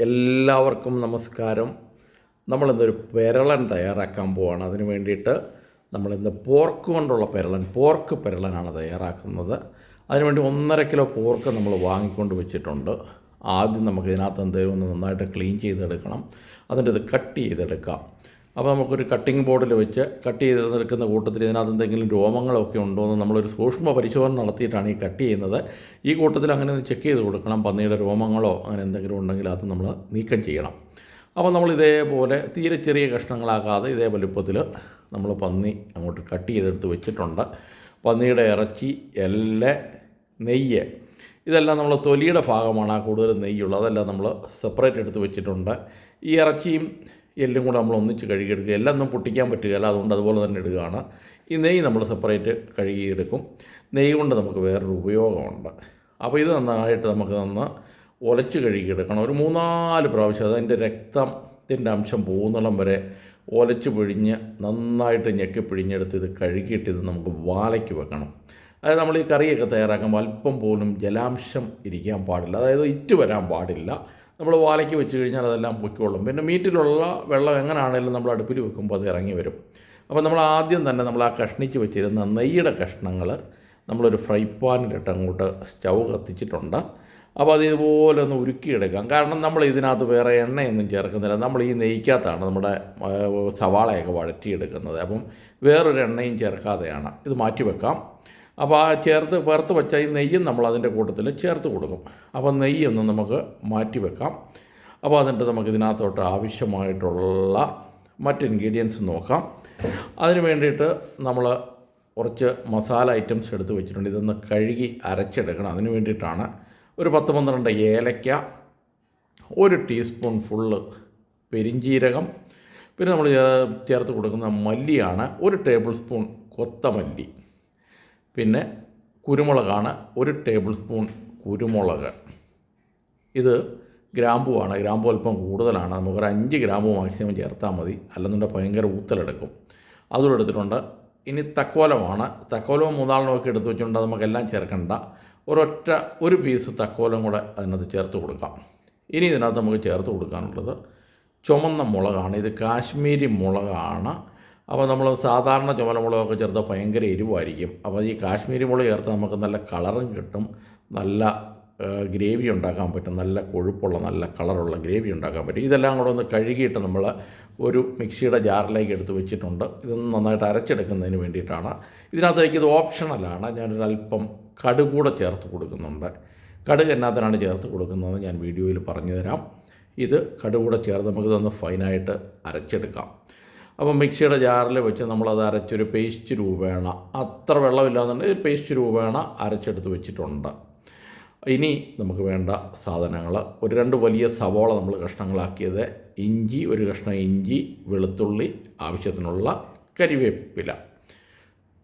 എല്ലാവർക്കും നമസ്കാരം. നമ്മളിന്നൊരു പെരളൻ തയ്യാറാക്കാൻ പോവാണ്. അതിന് വേണ്ടിയിട്ട് നമ്മളിന്ന് പോർക്ക് കൊണ്ടുള്ള പെരളൻ പോർക്ക് പെരളനാണ് തയ്യാറാക്കുന്നത്. അതിനുവേണ്ടി ഒന്നര കിലോ പോർക്ക് നമ്മൾ വാങ്ങിക്കൊണ്ട് വെച്ചിട്ടുണ്ട്. ആദ്യം നമുക്ക് ഇതിനകത്ത് എന്തെങ്കിലും ഒന്ന് നന്നായിട്ട് ക്ലീൻ ചെയ്തെടുക്കണം. അതിന്റെ ഇത് കട്ട് ചെയ്തെടുക്കാം. അപ്പോൾ നമുക്കൊരു കട്ടിംഗ് ബോർഡിൽ വെച്ച് കട്ട് ചെയ്ത് നിൽക്കുന്ന കൂട്ടത്തിൽ ഇതിനകത്ത് എന്തെങ്കിലും രോമങ്ങളൊക്കെ ഉണ്ടോ എന്ന് നമ്മളൊരു സൂക്ഷ്മ പരിശോധന നടത്തിയിട്ടാണ് ഈ കട്ട് ചെയ്യുന്നത്. ഈ കൂട്ടത്തിൽ അങ്ങനെ ഒന്ന് ചെക്ക് ചെയ്ത് കൊടുക്കണം. പന്നിയുടെ രോമങ്ങളോ അങ്ങനെ എന്തെങ്കിലും ഉണ്ടെങ്കിൽ അത് നമ്മൾ നീക്കം ചെയ്യണം. അപ്പോൾ നമ്മൾ ഇതേപോലെ തീരെ ചെറിയ കഷ്ണങ്ങളാക്കാതെ ഇതേ വലുപ്പത്തിൽ നമ്മൾ പന്നി അങ്ങോട്ട് കട്ട് ചെയ്തെടുത്ത് വെച്ചിട്ടുണ്ട്. പന്നിയുടെ ഇറച്ചി എല്ല നെയ്യ് ഇതെല്ലാം നമ്മൾ തൊലിയുടെ ഭാഗമാണ് ആ കൂടുതൽ നെയ്യുള്ളത്. അതെല്ലാം നമ്മൾ സെപ്പറേറ്റ് എടുത്ത് വെച്ചിട്ടുണ്ട്. ഈ ഇറച്ചിയും എല്ലും കൂടെ നമ്മൾ ഒന്നിച്ച് കഴുകിയെടുക്കുക. എല്ലാം ഒന്നും പൊട്ടിക്കാൻ പറ്റുകയില്ല. അതുകൊണ്ട് അതുപോലെ തന്നെ ഇടുകയാണ്. ഈ നെയ്യ് നമ്മൾ സെപ്പറേറ്റ് കഴുകിയെടുക്കും. നെയ്യ് കൊണ്ട് നമുക്ക് വേറൊരു ഉപയോഗമുണ്ട്. അപ്പോൾ ഇത് നന്നായിട്ട് നമുക്ക് നന്ന് ഒലച്ച് കഴുകിയെടുക്കണം. ഒരു മൂന്നാൽ പ്രാവശ്യം അതിന്റെ രക്തത്തിന്റെ അംശം പോകുന്നിടം വരെ ഒലച്ച് പിഴിഞ്ഞ് നന്നായിട്ട് ഞെക്കി പിഴിഞ്ഞെടുത്ത് ഇത് കഴുകിയിട്ട് ഇത് നമുക്ക് വാലയ്ക്ക് വെക്കണം. അതായത് നമ്മൾ ഈ കറിയൊക്കെ തയ്യാറാക്കുമ്പോൾ അല്പം പോലും ജലാംശം ഇരിക്കാൻ പാടില്ല. അതായത് ഇറ്റ് വരാൻ പാടില്ല. നമ്മൾ വാലയ്ക്ക് വെച്ച് കഴിഞ്ഞാൽ അതെല്ലാം പൊയ്ക്കോളും. പിന്നെ മീറ്റിലുള്ള വെള്ളം എങ്ങനെയാണെങ്കിലും നമ്മൾ അടുപ്പിൽ വെക്കുമ്പോൾ അത് ഇറങ്ങി വരും. അപ്പോൾ നമ്മൾ ആദ്യം തന്നെ നമ്മൾ ആ കഷ്ണിച്ച് വെച്ചിരുന്ന നെയ്യുടെ കഷ്ണങ്ങൾ നമ്മളൊരു ഫ്രൈ പാനിലിട്ട് അങ്ങോട്ട് സ്റ്റൗ കത്തിച്ചിട്ടുണ്ട്. അപ്പോൾ അത് ഇതുപോലെ ഒന്ന് ഉരുക്കിയെടുക്കാം. കാരണം നമ്മൾ ഇതിനകത്ത് വേറെ എണ്ണയൊന്നും ചേർക്കുന്നില്ല. നമ്മൾ ഈ നെയ്ക്കകത്താണ് നമ്മുടെ സവാളയൊക്കെ വഴറ്റിയെടുക്കുന്നത്. അപ്പം വേറൊരു എണ്ണയും ചേർക്കാതെയാണ്. ഇത് മാറ്റി വെക്കാം. അപ്പോൾ ആ ചേർത്ത് വേർത്ത് വെച്ച ഈ നെയ്യും നമ്മൾ അതിന്റെ കൂട്ടത്തിൽ ചേർത്ത് കൊടുക്കും. അപ്പോൾ നെയ്യൊന്ന് നമുക്ക് മാറ്റി വെക്കാം. അപ്പോൾ അതിന്റെ നമുക്ക് ഇതിനകത്തോട്ട് ആവശ്യമായിട്ടുള്ള മറ്റ് ഇൻഗ്രീഡിയൻസ് നോക്കാം. അതിന് വേണ്ടിയിട്ട് നമ്മൾ കുറച്ച് മസാല ഐറ്റംസ് എടുത്ത് വെച്ചിട്ടുണ്ട്. ഇതൊന്ന് കഴുകി അരച്ചെടുക്കണം. അതിന് വേണ്ടിയിട്ടാണ് ഒരു പത്ത് പന്ത്രണ്ട് ഏലയ്ക്ക ഒരു ടീസ്പൂൺ ഫുള്ള് പെരിഞ്ജീരകം പിന്നെ നമ്മൾ ചേർത്ത് കൊടുക്കുന്ന മല്ലിയാണ് ഒരു ടേബിൾ സ്പൂൺ കൊത്തമല്ലി. പിന്നെ കുരുമുളകാണ് ഒരു ടേബിൾ സ്പൂൺ കുരുമുളക്. ഇത് ഗ്രാമ്പുവാണ് ഗ്രാമ്പു അല്പം കൂടുതലാണ്. നമുക്കൊരു അഞ്ച് ഗ്രാമ്പു മാക്സിമം ചേർത്താൽ മതി. അല്ലെന്നുണ്ടെങ്കിൽ ഭയങ്കര ഊത്തലെടുക്കും. അതും എടുത്തിട്ടുണ്ട്. ഇനി തക്കോലമാണ്. തക്കോലവും മൂന്നാളിനും ഒക്കെ എടുത്ത് വെച്ചിട്ടുണ്ട് നമുക്കെല്ലാം ചേർക്കേണ്ട. ഒരൊറ്റ ഒരു പീസ് തക്കോലം കൂടെ അതിനകത്ത് ചേർത്ത് കൊടുക്കാം. ഇനി ഇതിനകത്ത് നമുക്ക് ചേർത്ത് കൊടുക്കാനുള്ളത് ചുമന്ന മുളകാണ്. ഇത് കാശ്മീരി മുളകാണ്. അപ്പോൾ നമ്മൾ സാധാരണ ചുമലമുളകൊക്കെ ചേർത്ത് ഭയങ്കര എരിവായിരിക്കും. അപ്പോൾ ഈ കാശ്മീരി മുളക് ചേർത്ത് നമുക്ക് നല്ല കളറും കിട്ടും. നല്ല ഗ്രേവി ഉണ്ടാക്കാൻ പറ്റും. നല്ല കൊഴുപ്പുള്ള നല്ല കളറുള്ള ഗ്രേവി ഉണ്ടാക്കാൻ പറ്റും. ഇതെല്ലാം കൂടെ ഒന്ന് കഴുകിയിട്ട് നമ്മൾ ഒരു മിക്സിയുടെ ജാറിലേക്ക് എടുത്ത് വെച്ചിട്ടുണ്ട്. ഇതൊന്ന് നന്നായിട്ട് അരച്ചെടുക്കുന്നതിന് വേണ്ടിയിട്ടാണ്. ഇതിനകത്തേക്ക് ഇത് ഓപ്ഷണലാണ്. ഞാനൊരു അല്പം ചേർത്ത് കൊടുക്കുന്നുണ്ട്. കടുക് എന്നാത്തിനാണ് ചേർത്ത് കൊടുക്കുന്നതെന്ന് ഞാൻ വീഡിയോയിൽ പറഞ്ഞു തരാം ഇത് കടുകൂടെ കൂടെ ചേർത്ത് നമുക്കിതൊന്ന് ഫൈനായിട്ട് അരച്ചെടുക്കാം. അപ്പം മിക്സിയുടെ ജാറിൽ വെച്ച് നമ്മളത് അരച്ചൊരു പേസ്റ്റ് രൂപേണ. അത്ര വെള്ളമില്ലാന്നുണ്ടെങ്കിൽ ഒരു പേസ്റ്റ് രൂപേണ അരച്ചെടുത്ത് വെച്ചിട്ടുണ്ട്. ഇനി നമുക്ക് വേണ്ട സാധനങ്ങൾ. ഒരു രണ്ട് വലിയ സവോള നമ്മൾ കഷ്ണങ്ങളാക്കിയത്. ഇഞ്ചി ഒരു കഷ്ണം ഇഞ്ചി വെളുത്തുള്ളി ആവശ്യത്തിനുള്ള കരിവേപ്പില.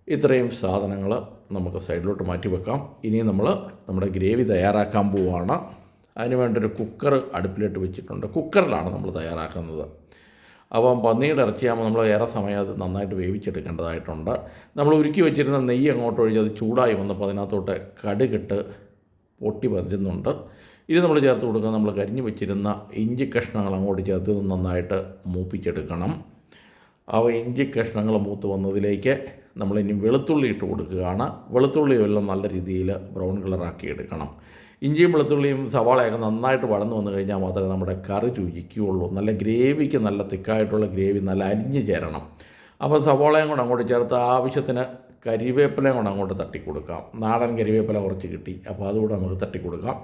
ഇത്രയും സാധനങ്ങൾ നമുക്ക് സൈഡിലോട്ട് മാറ്റി വെക്കാം. ഇനി നമ്മൾ നമ്മുടെ ഗ്രേവി തയ്യാറാക്കാൻ പോവുകയാണ് അതിന് വേണ്ടൊരു കുക്കർ അടുപ്പിലിട്ട് വെച്ചിട്ടുണ്ട്. കുക്കറിലാണ് നമ്മൾ തയ്യാറാക്കുന്നത്. അപ്പം പന്നിയുടെ ഇറച്ചിയാകുമ്പോൾ നമ്മൾ ഏറെ സമയം അത് നന്നായിട്ട് വേവിച്ചെടുക്കേണ്ടതായിട്ടുണ്ട്. നമ്മൾ ഉരുക്കി വെച്ചിരുന്ന നെയ്യ് അങ്ങോട്ട് ഒഴിച്ച് അത് ചൂടായി വന്നപ്പോൾ അതിനകത്തോട്ട് കടുകിട്ട് പൊട്ടി പതിരുന്നുണ്ട് ഇത് നമ്മൾ ചേർത്ത് കൊടുക്കുക. നമ്മൾ കരിഞ്ഞു വെച്ചിരുന്ന ഇഞ്ചി കഷ്ണങ്ങൾ അങ്ങോട്ട് ചേർത്ത് നന്നായിട്ട് മൂപ്പിച്ചെടുക്കണം. അവ ഇഞ്ചി കഷ്ണങ്ങൾ മൂത്ത് വന്നതിലേക്ക് നമ്മൾ ഇനി വെളുത്തുള്ളി ഇട്ട് കൊടുക്കുകയാണ്. വെളുത്തുള്ളി എല്ലാം നല്ല രീതിയിൽ ബ്രൗൺ കളറാക്കി എടുക്കണം. ഇഞ്ചിയും വെളുത്തുള്ളിയും സവാളയൊക്കെ നന്നായിട്ട് വളർന്നു വന്നു കഴിഞ്ഞാൽ മാത്രമേ നമ്മുടെ കറി രുചിക്കുകയുള്ളൂ നല്ല ഗ്രേവിക്ക് നല്ല തിക്കായിട്ടുള്ള ഗ്രേവി നല്ല അരിഞ്ഞ് ചേരണം. അപ്പോൾ സവാളയും കൂടെ അങ്ങോട്ട് ചേർത്ത് ആവശ്യത്തിന് കരിവേപ്പിലയും കൂടെ അങ്ങോട്ട് തട്ടി കൊടുക്കാം നാടൻ കരിവേപ്പില കുറച്ച് കിട്ടി. അപ്പോൾ അതുകൂടെ നമുക്ക് തട്ടി കൊടുക്കാം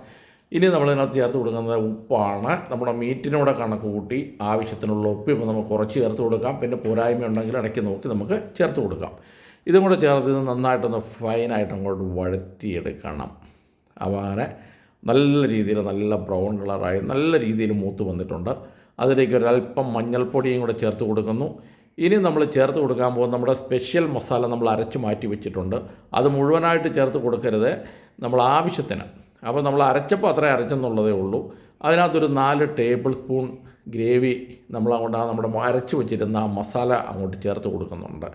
ഇനി നമ്മളിതിനകത്ത് ചേർത്ത് കൊടുക്കുന്നത് ഉപ്പാണ്. നമ്മുടെ മീറ്റിനോടെ കണക്ക് കൂട്ടി ആവശ്യത്തിനുള്ള ഉപ്പ് ഇപ്പോൾ നമുക്ക് കുറച്ച് ചേർത്ത് കൊടുക്കാം. പിന്നെ പോരായ്മ ഉണ്ടെങ്കിൽ ഇടയ്ക്ക് നോക്കി നമുക്ക് ചേർത്ത് കൊടുക്കാം. ഇതും കൂടെ ചേർത്ത് ഇത് നന്നായിട്ടൊന്ന് ഫൈനായിട്ട് അങ്ങോട്ട് വഴറ്റിയെടുക്കണം. അപ്പോൾ അങ്ങനെ നല്ല രീതിയിൽ നല്ല ബ്രൗൺ കളറായി നല്ല രീതിയിൽ മൂത്ത് വന്നിട്ടുണ്ട്. അതിലേക്ക് ഒരല്പം മഞ്ഞൾപ്പൊടിയും കൂടെ ചേർത്ത് കൊടുക്കുന്നു. ഇനി നമ്മൾ ചേർത്ത് കൊടുക്കാൻ പോകുന്ന നമ്മുടെ സ്പെഷ്യൽ മസാല നമ്മൾ അരച്ച് മാറ്റി വെച്ചിട്ടുണ്ട്. അത് മുഴുവനായിട്ട് ചേർത്ത് കൊടുക്കരുത്. നമ്മൾ ആവശ്യത്തിന്. അപ്പോൾ നമ്മൾ അരച്ചപ്പോൾ അത്രയും അരച്ചെന്നുള്ളതേ ഉള്ളൂ. അതിനകത്തൊരു നാല് ടേബിൾ സ്പൂൺ ഗ്രേവി നമ്മൾ അങ്ങോട്ട് നമ്മുടെ അരച്ച് വെച്ചിരുന്ന ആ മസാല അങ്ങോട്ട് ചേർത്ത് കൊടുക്കുന്നുണ്ട്.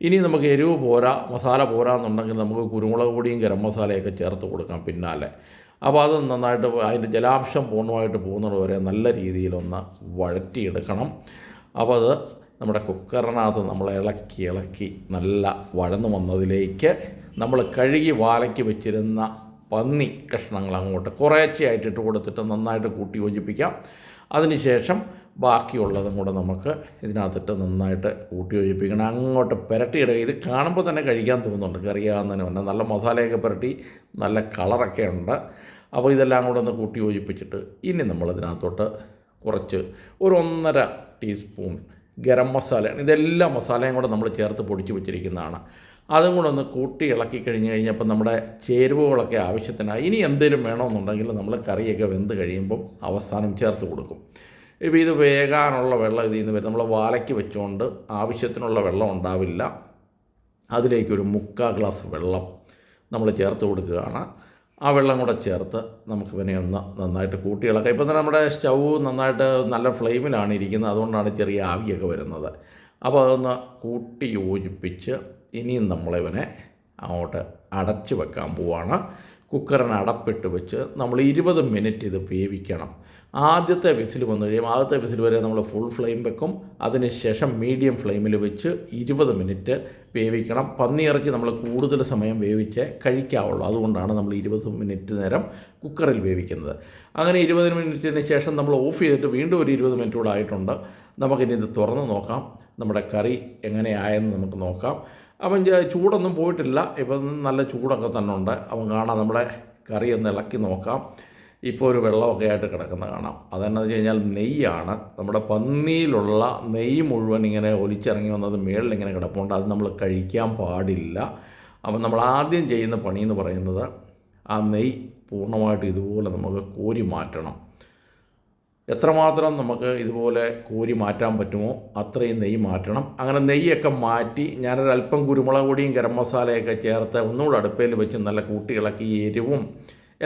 ഇനി നമുക്ക് എരിവ് പോരാ മസാല പോരാ എന്നുണ്ടെങ്കിൽ നമുക്ക് കുരുമുളക് പൊടിയും ഗരം മസാലയൊക്കെ ചേർത്ത് കൊടുക്കാം പിന്നാലെ. അപ്പോൾ അത് നന്നായിട്ട് അതിന്റെ ജലാംശം പൂർണമായിട്ട് പോകുന്നത് വരെ നല്ല രീതിയിലൊന്ന് വഴറ്റിയെടുക്കണം. അപ്പോൾ അത് നമ്മുടെ കുക്കറിനകത്ത് നമ്മൾ ഇളക്കി ഇളക്കി നല്ല വഴന്നു വന്നതിലേക്ക് നമ്മൾ കഴുകി വാലയ്ക്ക് വെച്ചിരുന്ന പന്നി കഷ്ണങ്ങൾ അങ്ങോട്ട് കുറേശ്ശെയായിട്ട് ഇട്ട് കൊടുത്തിട്ട് നന്നായിട്ട് കൂട്ടി യോജിപ്പിക്കാം. അതിനുശേഷം ബാക്കിയുള്ളതും കൂടെ നമുക്ക് ഇതിനകത്തിട്ട് നന്നായിട്ട് കൂട്ടി യോജിപ്പിക്കണം അങ്ങോട്ട് പുരട്ടിയിടുക. ഇത് കാണുമ്പോൾ തന്നെ കഴിക്കാൻ തോന്നുന്നുണ്ട്. കറിയാകുന്നതിന് മുന്നേ നല്ല മസാലയൊക്കെ പുരട്ടി നല്ല കളറൊക്കെ ഉണ്ട്. അപ്പോൾ ഇതെല്ലാം കൂടെ ഒന്ന് കൂട്ടി യോജിപ്പിച്ചിട്ട് ഇനി നമ്മൾ ഇതിനകത്തോട്ട് കുറച്ച് ഒരു ഒന്നര ടീസ്പൂൺ ഗരം മസാലയാണ്. ഇതെല്ലാം മസാലയും കൂടെ നമ്മൾ ചേർത്ത് പൊടിച്ച് വെച്ചിരിക്കുന്നതാണ്. അതും കൂടെ ഒന്ന് കൂട്ടി ഇളക്കി കഴിഞ്ഞ് കഴിഞ്ഞപ്പോൾ നമ്മുടെ ചേരുവകളൊക്കെ ആവശ്യത്തിനായി ഇനി എന്തെങ്കിലും വേണമെന്നുണ്ടെങ്കിൽ നമ്മൾ കറിയൊക്കെ വെന്ത് കഴിയുമ്പം അവസാനം ചേർത്ത് കൊടുക്കും. ഇപ്പോൾ ഇത് വേകാനുള്ള വെള്ളം ഇതിൽ നിന്ന് വരും. നമ്മൾ വാലയ്ക്ക് വെച്ചുകൊണ്ട് ആവശ്യത്തിനുള്ള വെള്ളം ഉണ്ടാവില്ല. അതിലേക്ക് ഒരു മുക്കാൽ ഗ്ലാസ് വെള്ളം നമ്മൾ ചേർത്ത് കൊടുക്കുകയാണ്. ആ വെള്ളം കൂടെ ചേർത്ത് നമുക്ക് ഇവനെ ഒന്ന് നന്നായിട്ട് കൂട്ടി ഇളക്കാം. ഇപ്പം തന്നെ നമ്മുടെ സ്റ്റൗ നന്നായിട്ട് നല്ല ഫ്ലെയിമിലാണ് ഇരിക്കുന്നത്. അതുകൊണ്ടാണ് ചെറിയ ആവിയൊക്കെ വരുന്നത്. അപ്പോൾ അതൊന്ന് കൂട്ടി യോജിപ്പിച്ച് ഇനിയും നമ്മളിവനെ അങ്ങോട്ട് അടച്ചു വെക്കാൻ പോവാണ്. കുക്കറിന് അടപ്പിട്ട് വെച്ച് നമ്മൾ ഇരുപത് മിനിറ്റ് ഇത് വേവിക്കണം. ആദ്യത്തെ വിസിൽ വന്നു കഴിയുമ്പോൾ ആദ്യത്തെ വിസിൽ വരെ നമ്മൾ ഫുൾ ഫ്ലെയിം വെക്കും. അതിനുശേഷം മീഡിയം ഫ്ലെയിമിൽ വെച്ച് ഇരുപത് മിനിറ്റ് വേവിക്കണം. പന്നിയിറച്ചി നമ്മൾ കൂടുതൽ സമയം വേവിച്ച് കഴിക്കാവുള്ളൂ. അതുകൊണ്ടാണ് നമ്മൾ ഇരുപത് മിനിറ്റ് നേരം കുക്കറിൽ വേവിക്കുന്നത്. അങ്ങനെ ഇരുപത് മിനിറ്റിന് ശേഷം നമ്മൾ ഓഫ് ചെയ്തിട്ട് വീണ്ടും ഒരു ഇരുപത് മിനിറ്റ് കൂടെ ആയിട്ടുണ്ട്. നമുക്കിനി ഇത് തുറന്ന് നോക്കാം. നമ്മുടെ കറി എങ്ങനെയായെന്ന് നമുക്ക് നോക്കാം. അപ്പം ചൂടൊന്നും പോയിട്ടില്ല. ഇപ്പം നല്ല ചൂടൊക്കെ തന്നെ ഉണ്ട്. അപ്പം കാണാം നമ്മുടെ കറി ഒന്ന് ഇളക്കി നോക്കാം. ഇപ്പോൾ ഒരു വെള്ളമൊക്കെ ആയിട്ട് കിടക്കുന്ന കാണാം. അതെന്നു വെച്ച് കഴിഞ്ഞാൽ നെയ്യാണ്. നമ്മുടെ പന്നിയിലുള്ള നെയ്യ് മുഴുവൻ ഇങ്ങനെ ഒലിച്ചിറങ്ങി വന്നത് മേളിൽ ഇങ്ങനെ കിടപ്പുണ്ട്. അത് നമ്മൾ കഴിക്കാൻ പാടില്ല. അപ്പം നമ്മൾ ആദ്യം ചെയ്യുന്ന പണി എന്ന് പറയുന്നത് ആ നെയ്യ് പൂർണമായിട്ട് ഇതുപോലെ നമുക്ക് കോരി മാറ്റണം. എത്രമാത്രം നമുക്ക് ഇതുപോലെ കോരി മാറ്റാൻ പറ്റുമോ അത്രയും നെയ്യ് മാറ്റണം. അങ്ങനെ നെയ്യൊക്കെ മാറ്റി ഞാനൊരല്പം കുരുമുളക് പൊടിയും ഗരം മസാലയൊക്കെ ചേർത്ത് ഒന്നുകൂടെ അടുപ്പയിൽ വെച്ച് നല്ല കൂട്ടി ഇളക്കി എരിവും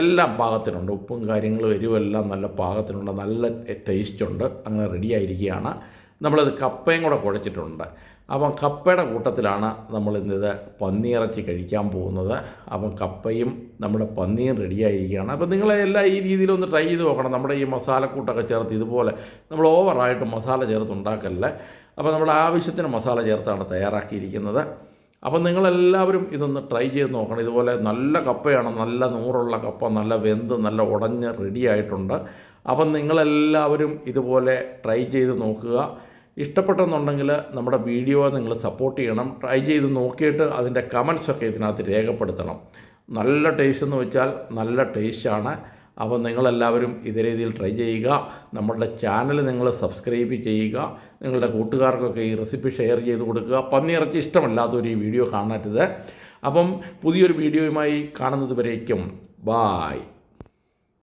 എല്ലാം പാകത്തിനുണ്ട്. ഉപ്പും കാര്യങ്ങളും എരിവും എല്ലാം നല്ല പാകത്തിനുണ്ട്. നല്ല ടേസ്റ്റുണ്ട് അങ്ങനെ റെഡി ആയിരിക്കുകയാണ്. നമ്മളത് കപ്പയും കൂടെ കുഴച്ചിട്ടുണ്ട്. അപ്പം കപ്പയുടെ കൂട്ടത്തിലാണ് നമ്മൾ ഇന്നിത് പന്നിയിറച്ചി കഴിക്കാൻ പോകുന്നത്. അപ്പം കപ്പയും നമ്മുടെ പന്നിയും റെഡിയായിരിക്കുകയാണ് അപ്പം നിങ്ങളെല്ലാം ഈ രീതിയിലൊന്ന് ട്രൈ ചെയ്ത് നോക്കണം. നമ്മുടെ ഈ മസാലക്കൂട്ടൊക്കെ ചേർത്ത് ഇതുപോലെ നമ്മൾ ഓവറായിട്ട് മസാല ചേർത്ത് ഉണ്ടാക്കല്ലേ അപ്പോൾ നമ്മുടെ ആവശ്യത്തിന് മസാല ചേർത്താണ് തയ്യാറാക്കിയിരിക്കുന്നത്. അപ്പം നിങ്ങളെല്ലാവരും ഇതൊന്ന് ട്രൈ ചെയ്ത് നോക്കണം. ഇതുപോലെ നല്ല കപ്പയാണ് നല്ല നൂറുള്ള കപ്പ നല്ല വെന്ത് നല്ല ഉടഞ്ഞ് റെഡി ആയിട്ടുണ്ട്. അപ്പം നിങ്ങളെല്ലാവരും ഇതുപോലെ ട്രൈ ചെയ്ത് നോക്കുക. ഇഷ്ടപ്പെട്ടെന്നുണ്ടെങ്കിൽ നമ്മുടെ വീഡിയോ നിങ്ങൾ സപ്പോർട്ട് ചെയ്യണം. ട്രൈ ചെയ്ത് നോക്കിയിട്ട് അതിന്റെ കമൻസൊക്കെ ഇതിനകത്ത് രേഖപ്പെടുത്തണം. നല്ല ടേസ്റ്റ് എന്ന് വെച്ചാൽ നല്ല ടേസ്റ്റാണ് അപ്പോൾ നിങ്ങളെല്ലാവരും ഇതേ രീതിയിൽ ട്രൈ ചെയ്യുക. നമ്മളുടെ ചാനൽ നിങ്ങൾ സബ്സ്ക്രൈബ് ചെയ്യുക. നിങ്ങളുടെ കൂട്ടുകാർക്കൊക്കെ ഈ റെസിപ്പി ഷെയർ ചെയ്ത് കൊടുക്കുക. പന്നിയിറച്ചി ഇഷ്ടമല്ലാത്തൊരു ഈ വീഡിയോ കാണരുത് അപ്പം പുതിയൊരു വീഡിയോയുമായി കാണുന്നത് വരേക്കും. ബായ്